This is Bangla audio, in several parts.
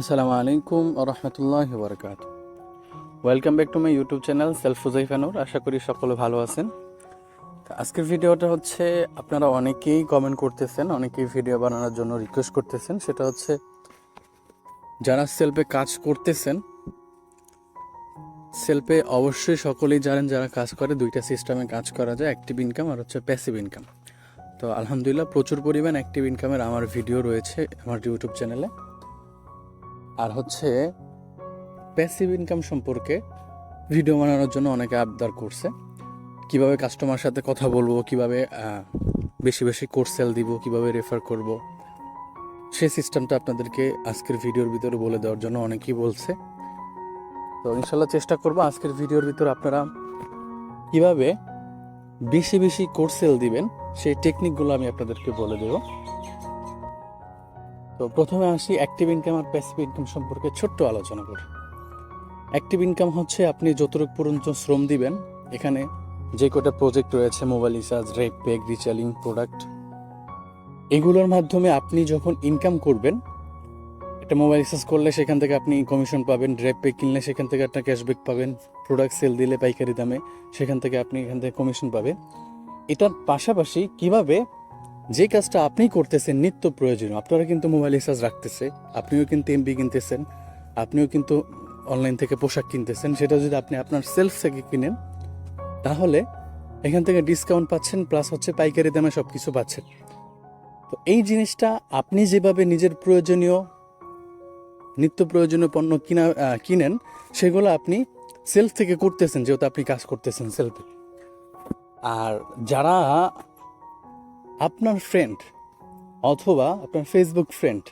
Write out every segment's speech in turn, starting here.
আসসালামু আলাইকুম রহমতুল্লাহ বরকাত। Welcome back to my YouTube channel self Huzaifanur আশা করি সকলে ভালো আছেন। আজকের ভিডিওটা হচ্ছে, আপনারা অনেকেই কমেন্ট করতেছেন, অনেকেই ভিডিও বানানোর জন্য রিকোয়েস্ট করতেছেন। সেটা হচ্ছে, যারা সেলফে কাজ করতেছেন সেলফে অবশ্যই সকলেই জানেন যারা কাজ করে, দুইটা সিস্টেমে কাজ করা যায় অ্যাক্টিভ ইনকাম আর হচ্ছে প্যাসিভ ইনকাম তো আলহামদুলিল্লাহ প্রচুর পরিমাণ অ্যাক্টিভ ইনকামের আমার ভিডিও রয়েছে আমার ইউটিউব চ্যানেলে আর হচ্ছে প্যাসিভ ইনকাম সম্পর্কে ভিডিও বানানোর জন্য অনেকে আবদার করছে। কীভাবে কাস্টমার সাথে কথা বলব, কীভাবে বেশি বেশি কোর্স সেল দিব, কীভাবে রেফার করব। সেই সিস্টেমটা আপনাদেরকে আজকের ভিডিওর ভিতরে বলে দেওয়ার জন্য অনেকেই বলছে। তো ইনশাল্লাহ চেষ্টা করব আজকের ভিডিওর ভিতরে আপনারা কীভাবে বেশি বেশি কোর্স সেল দিবেন, সেই টেকনিকগুলো আমি আপনাদেরকে বলে দেবো। তো প্রথমে আসি অ্যাক্টিভ ইনকাম আর প্যাসিভ ইনকাম সম্পর্কে ছোট্ট আলোচনা করি। অ্যাক্টিভ ইনকাম হচ্ছে আপনি যতটুকু পর্যন্ত শ্রম দিবেন, এখানে যে কটা প্রজেক্ট রয়েছে মোবাইল রিচার্জ রেপ পেক রিচার্জিং প্রোডাক্ট এগুলোর মাধ্যমে আপনি যখন ইনকাম করবেন, একটা মোবাইল রিচার্জ করলে সেখান থেকে আপনি কমিশন পাবেন রেপ পে কিনলে সেখান থেকে একটা ক্যাশব্যাক পাবেন প্রোডাক্ট সেল দিলে পাইকারি দামে সেখান থেকে আপনি এখান থেকে কমিশন পাবেন। এটার পাশাপাশি কীভাবে যে কাজটা আপনি করতেছেন নিত্য প্রয়োজনীয়, আপনারা কিন্তু মোবাইল রিচার্জ রাখতেছে, আপনিও কিন্তু এমবি কিনতেছেন, আপনিও কিন্তু অনলাইন থেকে পোশাক কিনতেছেন, সেটা যদি আপনি আপনার সেলফ থেকে কিনেন, তাহলে এখান থেকে ডিসকাউন্ট পাচ্ছেন প্লাস হচ্ছে পাইকারি দামে সব কিছু পাচ্ছেন। তো এই জিনিসটা আপনি যেভাবে নিজের প্রয়োজনীয়, নিত্য প্রয়োজনীয় পণ্য কিনা কিনেন, সেগুলো আপনি সেলফ থেকে করতেছেন, যেহেতু আপনি কাজ করতেছেন সেলফে আর যারা আপনার ফ্রেন্ড অথবা আপনার ফেসবুক ফ্রেন্ড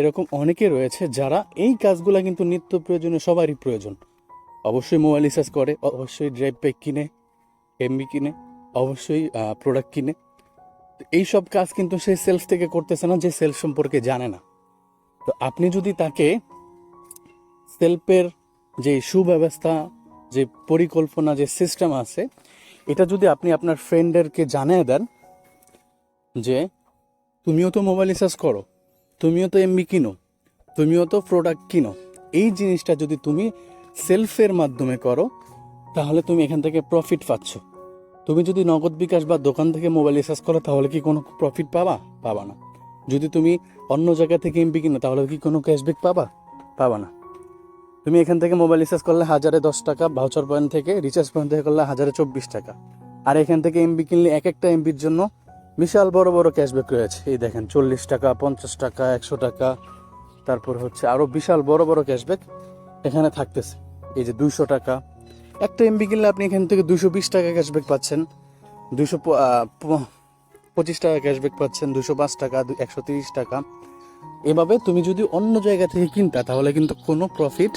এরকম অনেকে রয়েছে যারা এই কাজগুলো কিন্তু নিত্য প্রয়োজনে সবারই প্রয়োজন। অবশ্যই মোবাইল রিচার্জ করে, অবশ্যই ড্রাইভ প্যাক কিনে এমবি কিনে, অবশ্যই প্রোডাক্ট কিনে। এই সব কাজ কিন্তু সে সেলফ থেকে করতেছে না, যে সেলফ সম্পর্কে জানে না। তো আপনি যদি তাকে সেলফের যে সুব্যবস্থা, যে পরিকল্পনা, যে সিস্টেম আছে, এটা যদি আপনি আপনার ফ্রেন্ডেরকে জানিয়ে দেন যে, তুমিও তো মোবাইল রিচার্জ করো, তুমিও তো এমবি কিনো, তুমিও তো প্রোডাক্ট কিনো। এই জিনিসটা যদি তুমি সেলফের মাধ্যমে করো, তাহলে তুমি এখান থেকে প্রফিট পাচ্ছ। তুমি যদি নগদ বিকাশ বা দোকান থেকে মোবাইল রিচার্জ করো, তাহলে কি কোনো প্রফিট পাবা? পাবা না। যদি তুমি অন্য জায়গা থেকে এমবি কিনো, তাহলে কি কোনো ক্যাশব্যাক পাবা? পাবা না। তুমি এখান থেকে মোবাইল রিচার্জ করলে হাজারে দশ টাকা ভাউচার পয়েন্ট থেকে রিচার্জ পয়েন্ট থেকে করলে হাজারে চব্বিশ টাকা। আর এখান থেকে এমবি কিনলে এক একটা এমবির জন্য বিশাল বড় বড় ক্যাশব্যাক রয়েছে। এই দেখেন, চল্লিশ টাকা, পঞ্চাশ টাকা, একশো টাকা। তারপর হচ্ছে আরও বিশাল বড় বড় ক্যাশব্যাক এখানে থাকতেছে। এই যে দুইশো টাকা। একটা এমবি কিনলে আপনি এখান থেকে দুশো বিশ টাকা ক্যাশব্যাক পাচ্ছেন। দুশো পঁচিশ টাকা ক্যাশব্যাক পাচ্ছেন দুশো পাঁচ টাকা একশো তিরিশ টাকা। এভাবে তুমি যদি অন্য জায়গা থেকে কিনতা, তাহলে কিন্তু কোনো প্রফিট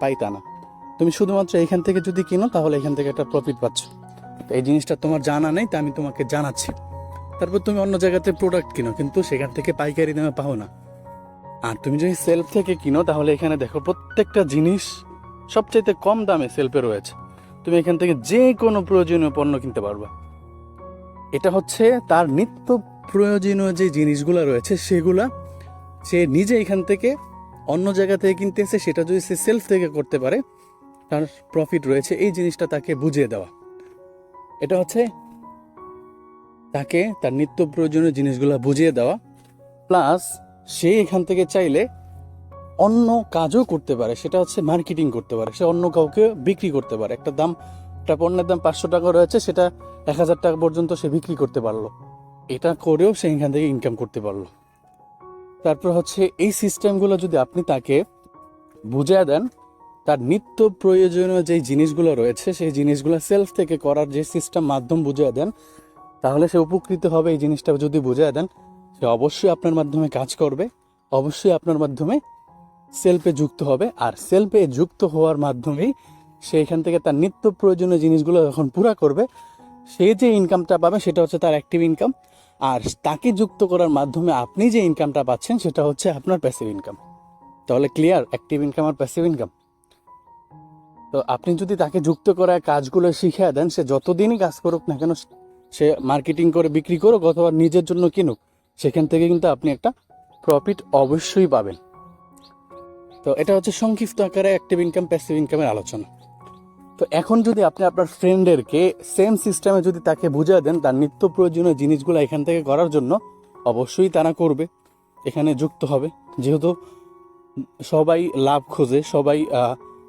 পাইতা না। তুমি শুধুমাত্র এখান থেকে যদি কিনো, তাহলে এখান থেকে একটা প্রফিট পাচ্ছ। তো এই জিনিসটা তোমার জানা নেই, তা আমি তোমাকে জানাচ্ছি। তারপর তুমি অন্য জায়গাতে প্রোডাক্ট কিনো, কিন্তু সেখান থেকে পাইকারি দামে পাও না। আর তুমি যদি সেলফ থেকে কিনো, তাহলে এখানে দেখো প্রত্যেকটা জিনিস সবচাইতে কম দামে সেলফে রয়েছে। তুমি এখান থেকে যে কোনো প্রয়োজনীয় পণ্য কিনতে পারবা। এটা হচ্ছে তার নিত্য প্রয়োজনীয় যে জিনিসগুলো রয়েছে, সেগুলা সে নিজে এখান থেকে অন্য জায়গা থেকে কিনতে এসে সেটা যদি সে সেলফ থেকে করতে পারে, তার প্রফিট রয়েছে। এই জিনিসটা তাকে বুঝিয়ে দেওয়া। এটা হচ্ছে তাকে তার নিত্য প্রয়োজনীয় জিনিসগুলো বুঝিয়ে দেওয়া। প্লাস সে এখান থেকে চাইলে অন্য কাজও করতে পারে। সেটা হচ্ছে মার্কেটিং করতে পারে। সে অন্য কাউকে বিক্রি করতে পারে। একটা দাম, একটা পণ্যের দাম পাঁচশো টাকা রয়েছে, সেটা এক হাজার টাকা পর্যন্ত সে বিক্রি করতে পারল। এটা করেও সে এখান থেকে ইনকাম করতে পারল। তারপর হচ্ছে এই সিস্টেমগুলো যদি আপনি তাকে বুঝিয়ে দেন, তার নিত্য প্রয়োজনীয় যে জিনিসগুলো রয়েছে, সেই জিনিসগুলো সেলফ থেকে করার যে সিস্টেম মাধ্যম বুঝিয়ে দেন তাহলে সে উপকৃত হবে এই জিনিসটা যদি বুঝিয়ে দেন, সে অবশ্যই আপনার মাধ্যমে কাজ করবে, অবশ্যই আপনার মাধ্যমে সেলফে যুক্ত হবে, আর সেলফে যুক্ত হওয়ার মাধ্যমেই সে এখান থেকে তার নিত্য প্রয়োজনীয় জিনিসগুলো যখন পুরা করবে, সে যে ইনকামটা পাবে সেটা হচ্ছে তার অ্যাক্টিভ ইনকাম আর তাকে যুক্ত করার মাধ্যমে আপনি যে ইনকামটা পাচ্ছেন সেটা হচ্ছে আপনার প্যাসিভ ইনকাম তাহলে ক্লিয়ার অ্যাক্টিভ ইনকাম আর প্যাসিভ ইনকাম তো আপনি যদি তাকে যুক্ত করার কাজগুলো শিখিয়ে দেন, সে যতদিনই কাজ করুক না কেন সে মার্কেটিং করে বিক্রি করুক অথবা নিজের জন্য কিনুক, সেখান থেকে কিন্তু আপনি একটা প্রফিট অবশ্যই পাবেন। তো এটা হচ্ছে সংক্ষিপ্ত আকারে অ্যাক্টিভ ইনকাম প্যাসিভ ইনকামের আলোচনা। তো এখন যদি আপনি আপনার ফ্রেন্ডেরকে সেম সিস্টেমে যদি তাকে বুঝিয়ে দেন, তার নিত্য প্রয়োজনীয় জিনিসগুলো এখান থেকে করার জন্য, অবশ্যই তারা করবে। এখানে যুক্ত হবে। যেহেতু সবাই লাভ খোঁজে, সবাই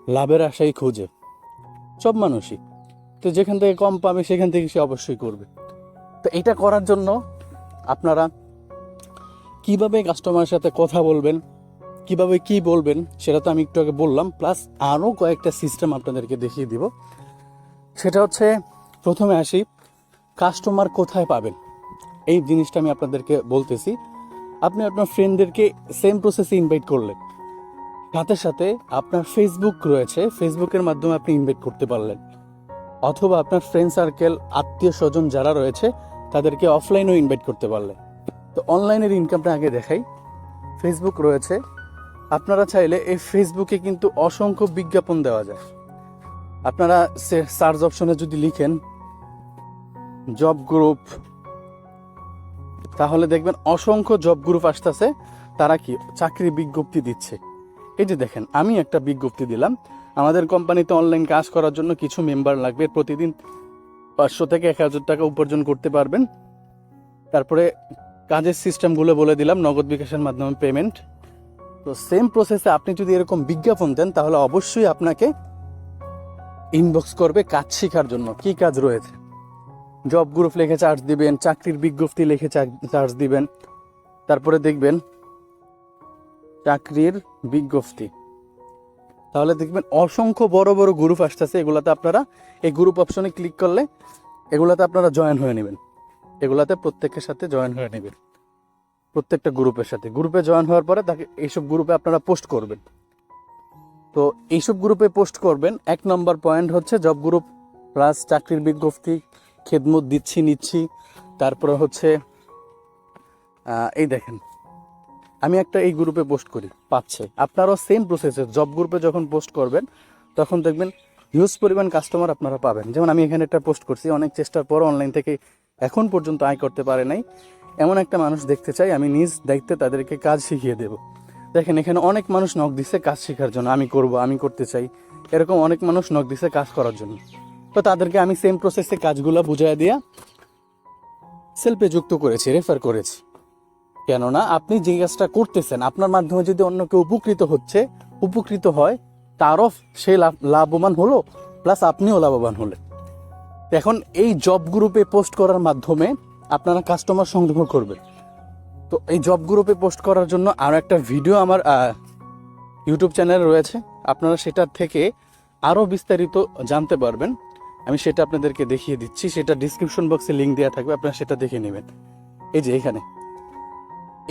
লাভের আশাই খোঁজে। সব মানুষই। তো যেখান থেকে কম পাবে, সেখান থেকে সে অবশ্যই করবে। তো এটা করার জন্য আপনারা কীভাবে কাস্টমারের সাথে কথা বলবেন, কীভাবে কি বলবেন, সেটা তো আমি একটু আগে বললাম প্লাস আরও কয়েকটা সিস্টেম আপনাদেরকে দেখিয়ে দিব। সেটা হচ্ছে, প্রথমে আসি কাস্টমার কোথায় পাবেন? এই জিনিসটা আমি আপনাদেরকে বলতেছি। আপনি আপনার ফ্রেন্ডদেরকে সেম প্রসেসে ইনভাইট করলেন। সাথে সাথে আপনার ফেসবুক রয়েছে ফেসবুকের মাধ্যমে আপনি ইনভাইট করতে পারলেন। অথবা আপনার ফ্রেন্ড সার্কেল আত্মীয় স্বজন যারা রয়েছে, তাদেরকে অফলাইনেও ইনভাইট করতে পারলে। তো অনলাইনের ইনকামটা আগে দেখাই। ফেসবুক রয়েছে। আপনারা চাইলে এই ফেসবুকে কিন্তু অসংখ্য বিজ্ঞাপন দেওয়া যায়। আপনারা সার্চ অপশনে যদি লিখেন জব গ্রুপ তাহলে দেখবেন অসংখ্য জব গ্রুপ আসতেছে। তারা কি? চাকরি বিজ্ঞপ্তি দিচ্ছে। এই যে দেখেন, আমি একটা বিজ্ঞপ্তি দিলাম। আমাদের কোম্পানিতে অনলাইন কাজ করার জন্য কিছু মেম্বার লাগবে। প্রতিদিন পাঁচশো থেকে এক হাজার টাকা উপার্জন করতে পারবেন। তারপরে কাজের সিস্টেমগুলো বলে দিলাম, নগদ বিকাশের মাধ্যমে পেমেন্ট তো সেম প্রসেসে আপনি যদি এরকম বিজ্ঞাপন দেন, তাহলে অবশ্যই আপনাকে ইনবক্স করবে কাজ শেখার জন্য। কি কাজ রয়েছে? জব গ্রুপ লিখে চার্জ দিবেন, চাকরির বিজ্ঞপ্তি লিখে চার্জ দিবেন। তারপরে দেখবেন চাকরির বিজ্ঞপ্তি। তাহলে দেখবেন অসংখ্য বড় বড় গ্রুপ আসতেছে, এগুলাতে আপনারা এই গ্রুপ অপশনে ক্লিক করলে এগুলাতে আপনারা জয়েন হয়ে নেবেন। এগুলাতে প্রত্যেকের সাথে জয়েন হয়ে নেবেন। প্রত্যেকটা গ্রুপের সাথে। গ্রুপে জয়েন হওয়ার পরে তাকে এইসব গ্রুপে আপনারা পোস্ট করবেন। তো এইসব গ্রুপে পোস্ট করবেন, এক নম্বর পয়েন্ট হচ্ছে জব গ্রুপ প্লাস চাকরির বিজ্ঞপ্তি, খেদমত দিচ্ছি, নিচ্ছি, তারপরে হচ্ছে এই দেখেন। আমি একটা এই গ্রুপে পোস্ট করি, পাচ্ছে। আপনারাও সেম প্রসেসে জব গ্রুপে যখন পোস্ট করবেন, তখন দেখবেন হিউজ পরিমাণ কাস্টমার আপনারা পাবেন। যেমন আমি এখানে একটা পোস্ট করছি, অনেক চেষ্টার পর অনলাইন থেকে এখন পর্যন্ত আয় করতে পারে নাই। এমন একটা মানুষ দেখতে চাই, আমি নিজ দায়িত্বে তাদেরকে কাজ শিখিয়ে দেব। দেখেন, এখানে অনেক মানুষ নখ দিচ্ছে কাজ শেখার জন্য, আমি করব, আমি করতে চাই। এরকম অনেক মানুষ নখ দিচ্ছে কাজ করার জন্য। তো তাদেরকে আমি সেম প্রসেসে কাজগুলো বুঝাই দিয়া সেলফে যুক্ত করেছি রেফার করেছি। কেননা আপনি যে কাজটা করতেছেন, আপনার মাধ্যমে যদি অন্য কেউ উপকৃত হচ্ছে, উপকৃত হয়, তারও সে লাভ, লাভবান হলো, প্লাস আপনিও লাভবান হলেন। এখন এই জব গ্রুপে পোস্ট করার মাধ্যমে আপনারা কাস্টমার সংগ্রহ করবেন। তো এই জব গ্রুপে পোস্ট করার জন্য আরও একটা ভিডিও আমার ইউটিউব চ্যানেলে রয়েছে। আপনারা সেটার থেকে আরও বিস্তারিত জানতে পারবেন। আমি সেটা আপনাদেরকে দেখিয়ে দিচ্ছি। সেটা ডিসক্রিপশন বক্সে লিঙ্ক দেওয়া থাকবে। আপনারা সেটা দেখে নেবেন। এই যে এখানে।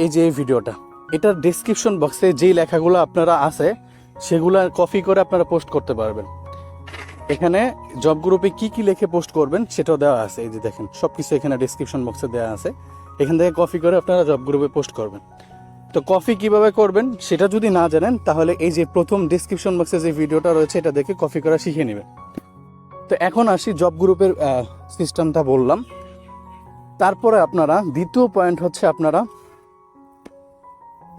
এই যে এই ভিডিওটা, এটার ডিসক্রিপশন বক্সে যেই লেখাগুলো আপনারা আছে, সেগুলো কপি করে আপনারা পোস্ট করতে পারবেন। এখানে জব গ্রুপে কি কি লিখে পোস্ট করবেন সেটাও দেওয়া আছে, এই যে দেখেন সব কিছু এখানে ডিসক্রিপশন বক্সে দেওয়া আছে। এখান থেকে কপি করে আপনারা জব গ্রুপে পোস্ট করবেন। তো কপি কীভাবে করবেন সেটা যদি না জানেন, তাহলে এই যে প্রথম ডিসক্রিপশন বক্সে যে ভিডিওটা রয়েছে, এটা দেখে কপি করা শিখে নেবেন। তো এখন আসি জব গ্রুপের সিস্টেমটা বললাম। তারপরে আপনারা দ্বিতীয় পয়েন্ট হচ্ছে আপনারা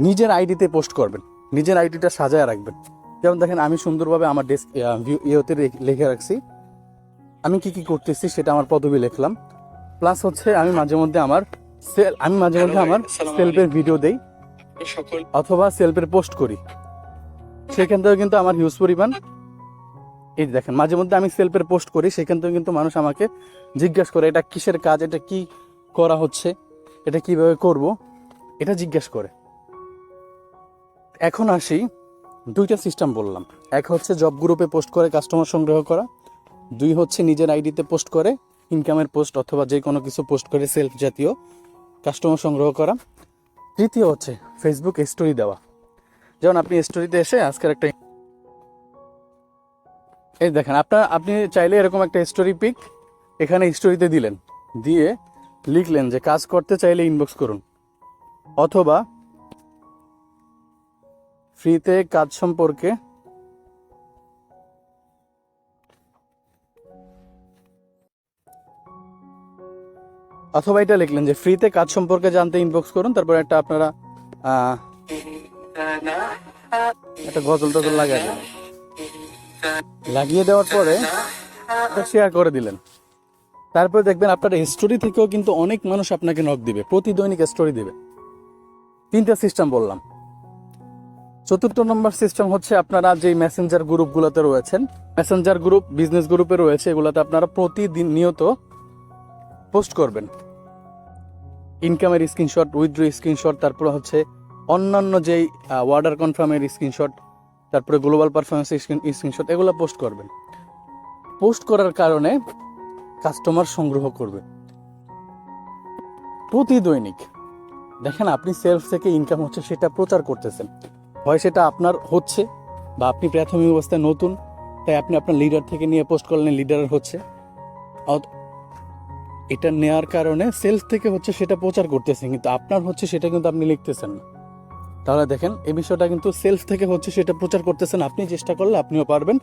নিজের আইডিতে পোস্ট করবেন নিজের আইডিটা সাজায় রাখবেন। যেমন দেখেন আমি সুন্দরভাবে আমার ডেস্ক ইয়েতে লিখে রাখছি। আমি কি কি করতেছি সেটা আমার পদবি লিখলাম। প্লাস হচ্ছে আমি মাঝে মধ্যে আমার সেল আমি মাঝে মধ্যে আমার সেলফের ভিডিও দেই। অথবা সেলফের পোস্ট করি। সেখান থেকেও কিন্তু আমার হিউজ পরিমাণ এই দেখেন মাঝে মধ্যে আমি সেলফের পোস্ট করি সেখান থেকে কিন্তু মানুষ আমাকে জিজ্ঞাসা করে এটা কিসের কাজ? এটা কি করা হচ্ছে? এটা কীভাবে করব? এটা জিজ্ঞাসা করে। এখন আসি দুইটা সিস্টেম বললাম। এক হচ্ছে জব গ্রুপে পোস্ট করে কাস্টমার সংগ্রহ করা, দুই হচ্ছে নিজের আইডিতে পোস্ট করে ইনকামের পোস্ট অথবা যে কোনো কিছু পোস্ট করে সেলফ জাতীয় কাস্টমার সংগ্রহ করা। তৃতীয় হচ্ছে ফেসবুক স্টোরি দেওয়া। যেমন আপনি স্টোরিতে এসে আজকের একটা এই দেখেন, আপনার, আপনি চাইলে এরকম একটা স্টোরি পিক এখানে স্টোরিতে দিলেন। দিয়ে লিখলেন যে কাজ করতে চাইলে ইনবক্স করুন। অথবা ফ্রিতে কাজ সম্পর্কে। অথবা এটা লিখলেন যে, ফ্রিতে কাজ সম্পর্কে জানতে ইনবক্স করুন, তারপর একটা আপনারা একটা গজল টজল লাগিয়ে দিলেন লাগিয়ে দেওয়ার পরে শেয়ার করে দিলেন। তারপরে দেখবেন আপনার স্টোরি থেকেও কিন্তু অনেক মানুষ আপনাকে নক দিবে প্রতি দৈনিক স্টোরি দিবে। তিনটা সিস্টেম বললাম। চতুর্থ নম্বর সিস্টেম হচ্ছে আপনারা যে মেসেঞ্জার গ্রুপগুলোতে রয়েছেন মেসেঞ্জার গ্রুপ বিজনেস গ্রুপে রয়েছে, এগুলোতে আপনারা প্রতিদিন নিয়ত পোস্ট করবেন। ইনকামের স্ক্রিনশট উইথড্র স্ক্রিনশট তারপরে হচ্ছে অন্যান্য যেই ওয়ার্ডার কনফার্মের স্ক্রিনশট তারপরে গ্লোবাল পারফরমেন্স স্ক্রিনশট এগুলো পোস্ট করবেন। পোস্ট করার কারণে কাস্টমার সংগ্রহ করবে। প্রতি দৈনিক দেখেন, আপনি সেলফ থেকে ইনকাম হচ্ছে, সেটা প্রচার করতেছেন। হয় সেটা আপনার হচ্ছে বা আপনি প্রাথমিক অবস্থায় নতুন, তাই আপনি আপনার লিডার থেকে নিয়ে পোস্ট করলেন লিডার হচ্ছে। এটা নেয়ার কারণে সেলফ থেকে হচ্ছে সেটা প্রচার করতেছেন, কিন্তু আপনার হচ্ছে সেটা কিন্তু আপনি লিখতেছেন না। তাহলে দেখেন, এই বিষয়টা কিন্তু সেলস থেকে হচ্ছে সেটা প্রচার করতেছেন, আপনি চেষ্টা করলে আপনিও পারবেন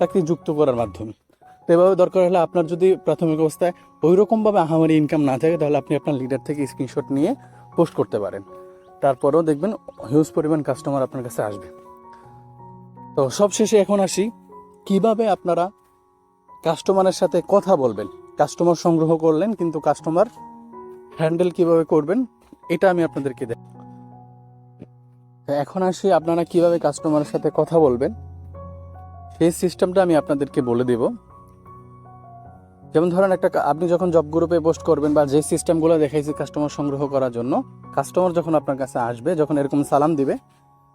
তাকে যুক্ত করার মাধ্যমে। তো এভাবে দরকার হলে আপনার যদি প্রাথমিক অবস্থায় ওই রকমভাবে আহামারি ইনকাম না থাকে, তাহলে আপনি আপনার লিডার থেকে স্ক্রিনশট নিয়ে পোস্ট করতে পারেন। তারপরেও দেখবেন হিউজ পরিমাণ কাস্টমার আপনার কাছে আসবে। তো সবশেষে এখন আসি, কীভাবে আপনারা কাস্টমারের সাথে কথা বলবেন? কাস্টমার সংগ্রহ করলেন, কিন্তু কাস্টমার হ্যান্ডেল কীভাবে করবেন? এটা আমি আপনাদেরকে দেখ এখন আসি, আপনারা কীভাবে কাস্টমারের সাথে কথা বলবেন? সেই সিস্টেমটা আমি আপনাদেরকে বলে দেব। যেমন ধরেন একটা আপনি যখন জব গ্রুপে পোস্ট করবেন বা যে সিস্টেমগুলো দেখাইছি কাস্টমার সংগ্রহ করার জন্য কাস্টমার যখন আপনার কাছে আসবে, যখন এরকম সালাম দিবে,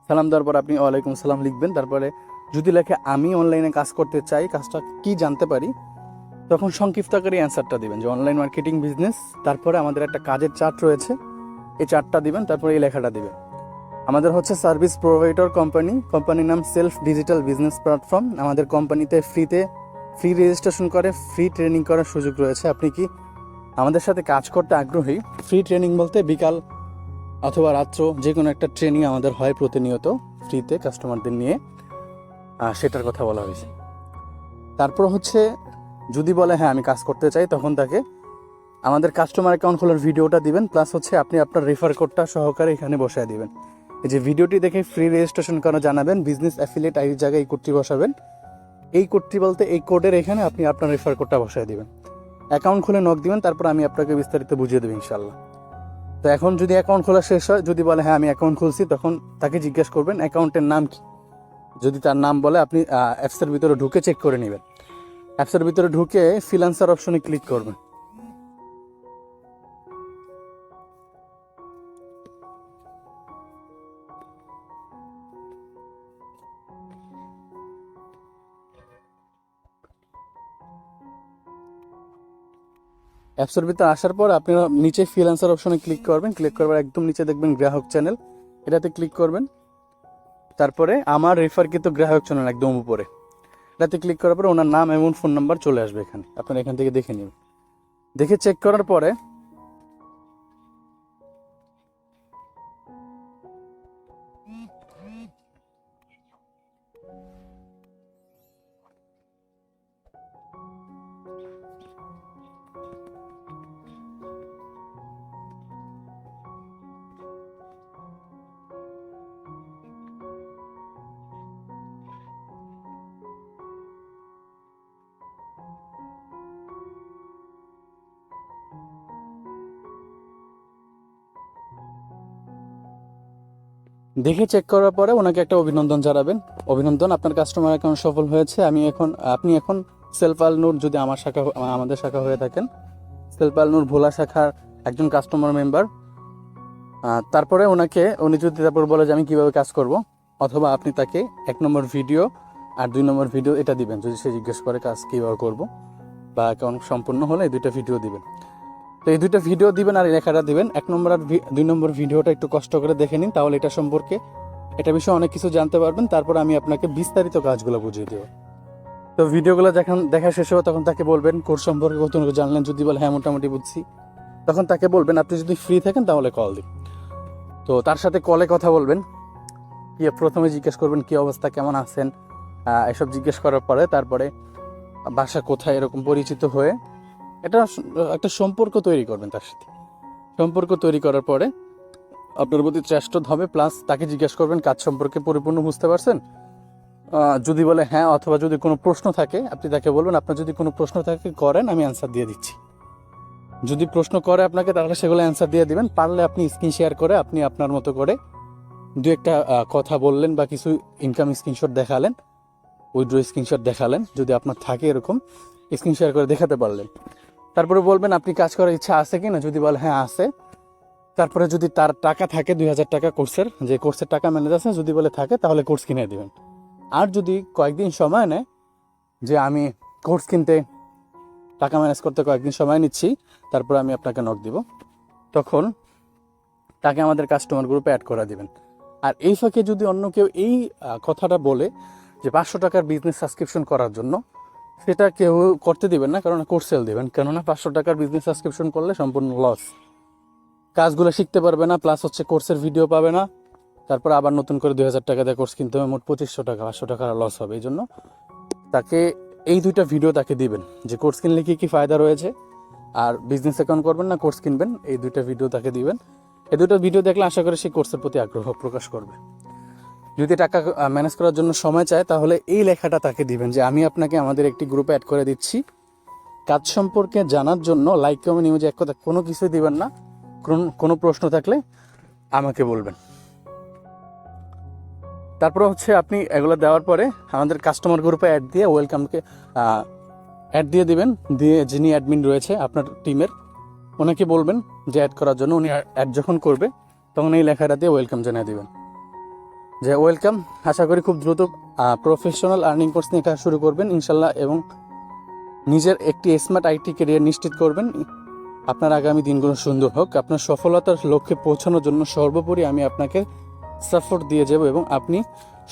সালাম দেওয়ার পর আপনি ওয়ালাইকুম সালাম লিখবেন, তারপরে যদি লেখে, আমি অনলাইনে কাজ করতে চাই, কাজটা কি জানতে পারি? তখন সংক্ষিপ্ত আকারে অ্যান্সারটা দিবেন যে অনলাইন মার্কেটিং বিজনেস তারপরে আমাদের একটা কাজের চার্ট রয়েছে, এই চার্টটা দিবেন, তারপরে এই লেখাটা দিবেন। আমাদের হচ্ছে সার্ভিস প্রোভাইডার কোম্পানি কোম্পানির নাম সেলফ ডিজিটাল বিজনেস প্ল্যাটফর্ম আমাদের কোম্পানিতে ফ্রিতে ফ্রি রেজিস্ট্রেশন করে ফ্রি ট্রেনিং করার সুযোগ রয়েছে। আপনি কি আমাদের সাথে কাজ করতে আগ্রহী? ফ্রি ট্রেনিং বলতে বিকাল অথবা রাত্র যে কোনো একটা ট্রেনিং আমাদের হয় প্রতিনিয়ত ফ্রিতে কাস্টমারদের নিয়ে। সেটার কথা বলা হয়েছে। তারপর হচ্ছে, যদি বলে হ্যাঁ আমি কাজ করতে চাই, তখন তাকে আমাদের কাস্টমার অ্যাকাউন্ট খোলার ভিডিওটা দিবেন প্লাস হচ্ছে আপনি আপনার রেফার কোডটা সহকারে এখানে বসায় দিবেন। এই যে ভিডিওটি দেখে ফ্রি রেজিস্ট্রেশন করা জানাবেন বিজনেস অ্যাফিলিয়েট আইডির জায়গায় এই কোডটি বসাবেন। এই কোডটি বলতে এই কোডের এখানে আপনি আপনার রেফার কোডটা বসায় দেবেন। অ্যাকাউন্ট খুলে নক দিবেন, তারপর আমি আপনাকে বিস্তারিত বুঝিয়ে দেবো ইনশাল্লাহ তো এখন যদি অ্যাকাউন্ট খোলা শেষ হয়, যদি বলে হ্যাঁ আমি অ্যাকাউন্ট খুলছি, তখন তাকে জিজ্ঞেস করবেন অ্যাকাউন্টের নাম কি? যদি তার নাম বলে, আপনি অ্যাপসের ভিতরে ঢুকে চেক করে নেবেন। অ্যাপসের ভিতরে ঢুকে ফিলান্সার অপশনে ক্লিক করবেন। অ্যাপসের ভিতরে আসার পর আপনারা নিচে ফ্রিল্যান্সার অপশনে ক্লিক করবেন। ক্লিক করবার একদম নিচে দেখবেন গ্রাহক চ্যানেল এটাতে ক্লিক করবেন। তারপরে আমার রেফারকৃত গ্রাহক চ্যানেল একদম উপরে। এটাতে ক্লিক করার পরে ওনার নাম এবং ফোন নাম্বার চলে আসবে এখানে। আপনারা এখান থেকে দেখে নেবেন দেখে চেক করার পরে দেখে চেক করার পরে ওনাকে একটা অভিনন্দন জানাবেন। অভিনন্দন, আপনার কাস্টমার অ্যাকাউন্ট সফল হয়েছে। আমি এখন, আপনি এখন সেলফাল নূর যদি আমার শাখা আমাদের শাখা হয়ে থাকেন সেলফাল নূর ভোলা শাখার একজন কাস্টমার মেম্বার তারপরে ওনাকে, উনি যদি তারপর বলে যে আমি কীভাবে কাজ করব, অথবা আপনি তাকে এক নম্বর ভিডিও আর দুই নম্বর ভিডিও এটা দিবেন। যদি সে জিজ্ঞেস করে কাজ কীভাবে করব, বা অ্যাকাউন্ট সম্পূর্ণ হলে এই দুইটা ভিডিও দিবেন। তো এই দুইটা ভিডিও দিবেন আর লেখাটা দিবেন। এক নম্বর আর দুই নম্বর ভিডিওটা একটু কষ্ট করে দেখে নিন, তাহলে এটা সম্পর্কে এটা বিষয়ে অনেক কিছু জানতে পারবেন। তারপর আমি আপনাকে বিস্তারিত কাজগুলো বুঝিয়ে দেবো। তো ভিডিওগুলো যখন দেখা শেষ হবে, তখন তাকে বলবেন, কোর্স সম্পর্কে কত জানলেন? যদি বলে হ্যাঁ মোটামুটি বুঝছি। তখন তাকে বলবেন, আপনি যদি ফ্রি থাকেন, তাহলে কল দিন। তো তার সাথে কলে কথা বলবেন। কি প্রথমে জিজ্ঞেস করবেন, কি অবস্থা? কেমন আছেন? এসব জিজ্ঞেস করার পরে তারপরে, বাসা কোথায়? এরকম পরিচিত হয়ে একটা একটা সম্পর্ক তৈরি করবেন তার সাথে। সম্পর্ক তৈরি করার পরে আপনার প্রতি ট্রাস্টড হবে প্লাস তাকে জিজ্ঞেস করবেন, কাজ সম্পর্কে পরিপূর্ণ বুঝতে পারছেন? যদি বলে হ্যাঁ অথবা যদি কোনো প্রশ্ন থাকে, আপনি তাকে বলবেন, আপনার যদি কোনো প্রশ্ন থাকে, করেন, আমি অ্যান্সার দিয়ে দিচ্ছি। যদি প্রশ্ন করে আপনাকে, তাহলে সেগুলো অ্যান্সার দিয়ে দিবেন। পারলে আপনি স্ক্রিন শেয়ার করে আপনি আপনার মতো করে দু একটা কথা বললেন বা কিছু ইনকাম স্ক্রিনশট দেখালেন উইড্রো স্ক্রিনশট দেখালেন, যদি আপনার থাকে এরকম স্ক্রিন শেয়ার করে দেখাতে পারলেন। তারপরে বলবেন, আপনি কাজ করার ইচ্ছা আছে কি না যদি বলে হ্যাঁ আছে। তারপরে যদি তার টাকা থাকে, দুই হাজার টাকা কোর্সের যে কোর্সের টাকা ম্যানেজ আছে যদি বলে থাকে, তাহলে কোর্স কিনে দেবেন। আর যদি কয়েকদিন সময় নেয়, যে আমি কোর্স কিনতে টাকা ম্যানেজ করতে কয়েকদিন সময় নিচ্ছি, তারপরে আমি আপনাকে নক দিব, তখন তাকে আমাদের কাস্টমার গ্রুপে অ্যাড করে দিবেন। আর এই ফাঁকে যদি অন্য কেউ এই কথাটা বলে, যে পাঁচশো টাকার বিজনেস সাবস্ক্রিপশন করার জন্য সেটা কেউ করতে দিবেন না, কারণ কোর্স সেল দিবেন। কেননা পাঁচশো টাকার বিজনেস সাবস্ক্রিপশন করলে সম্পূর্ণ লস কাজগুলো শিখতে পারবে না প্লাস হচ্ছে কোর্সের ভিডিও পাবে না। তারপর আবার নতুন করে দুই হাজার টাকা দিয়ে কোর্স কিনতে হবে, মোট পঁচিশশো টাকা, পাঁচশো টাকার লস হবে। এই জন্য তাকে, এই দুইটা ভিডিও তাকে দিবেন। যে কোর্স কিনলে কী কী ফায়দা রয়েছে, আর বিজনেস অ্যাকাউন্ট করবেন না কোর্স কিনবেন, এই দুইটা ভিডিও তাকে দিবেন। এই দুটো ভিডিও দেখলে আশা করি সে কোর্সের প্রতি আগ্রহ প্রকাশ করবে। যদি টাকা ম্যানেজ করার জন্য সময় চায়, তাহলে এই লেখাটা তাকে দিবেন যে, আমি আপনাকে আমাদের একটি গ্রুপে অ্যাড করে দিচ্ছি। কাজ সম্পর্কে জানার জন্য লাইক কমেন্ট ইমেজ এক কথা কোনো কিছুই দিবেন না। কোন- কোনো প্রশ্ন থাকলে আমাকে বলবেন। তারপর হচ্ছে আপনি এগুলো দেওয়ার পরে আমাদের কাস্টমার গ্রুপে অ্যাড দিয়ে ওয়েলকামকে অ্যাড দিয়ে দিবেন। দিয়ে যিনি অ্যাডমিন রয়েছে আপনার টিমের ওনাকে বলবেন যে অ্যাড করার জন্য উনি অ্যাড যখন করবে, তখন এই লেখাটা দিয়ে ওয়েলকাম জানিয়ে দিবেন। যে ওয়েলকাম। আশা করি খুব দ্রুত প্রফেশনাল আর্নিং কোর্স নিয়ে কাজ শুরু করবেন, ইনশাল্লাহ, এবং নিজের একটি স্মার্ট আইটি ক্যারিয়ার নিশ্চিত করবেন। আপনার আগামী দিনগুলো সুন্দর হোক। আপনার সফলতার লক্ষ্যে পৌঁছানোর জন্য সর্বোপরি আমি আপনাকে সাপোর্ট দিয়ে যাব এবং আপনি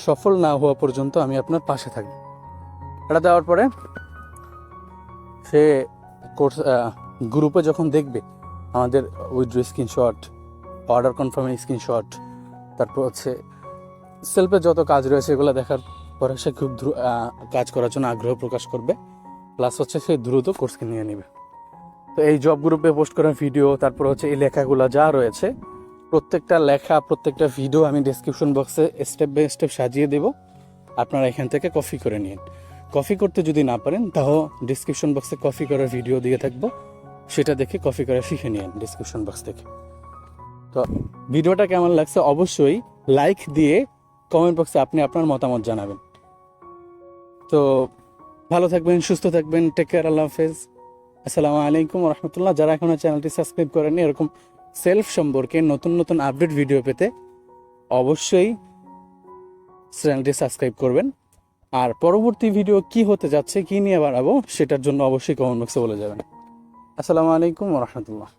সফল না হওয়া পর্যন্ত আমি আপনার পাশে থাকব। এটা দেওয়ার পরে সে কোর্স গ্রুপে যখন দেখবে, আমাদের উইথড্র স্ক্রিনশট অর্ডার কনফার্মের স্ক্রিনশট তারপর হচ্ছে সেলফে যত কাজ রয়েছে এগুলো দেখার পরে সে খুব দ্রু- আহ, কাজ করার জন্য আগ্রহ প্রকাশ করবে। প্লাস হচ্ছে সে দ্রুত কোর্সকে নিয়ে নেবে। তো এই জব গ্রুপে পোস্ট করা ভিডিও তারপর হচ্ছে এই লেখাগুলো যা রয়েছে প্রত্যেকটা লেখা প্রত্যেকটা ভিডিও আমি ডিসক্রিপশন বক্সে স্টেপ বাই স্টেপ সাজিয়ে দেব। আপনারা এখান থেকে কপি করে নিন। কপি করতে যদি না পারেন তাও ডিসক্রিপশন বক্সে কপি করার ভিডিও দিয়ে থাকব। সেটা দেখে কপি করা শিখে নিন ডিসক্রিপশন বক্স থেকে। তো ভিডিওটা কেমন লাগছে? অবশ্যই লাইক দিয়ে কমেন্ট বক্সে আপনি আপনার মতামত জানাবেন। তো ভালো থাকবেন, সুস্থ থাকবেন টেক কেয়ার আল্লাহ হাফেজ। আসসালামু আলাইকুম রহমতুল্লাহ যারা এখনও চ্যানেলটি সাবস্ক্রাইব করেননি, এরকম সেলফ সম্পর্কে নতুন নতুন আপডেট ভিডিও পেতে অবশ্যই চ্যানেলটি সাবস্ক্রাইব করবেন। আর পরবর্তী ভিডিও কি হতে যাচ্ছে, কি নিয়ে বাড়াবো সেটার জন্য অবশ্যই কমেন্ট বক্সে বলে যাবেন। আসসালামু আলাইকুম রহমতুল্লাহ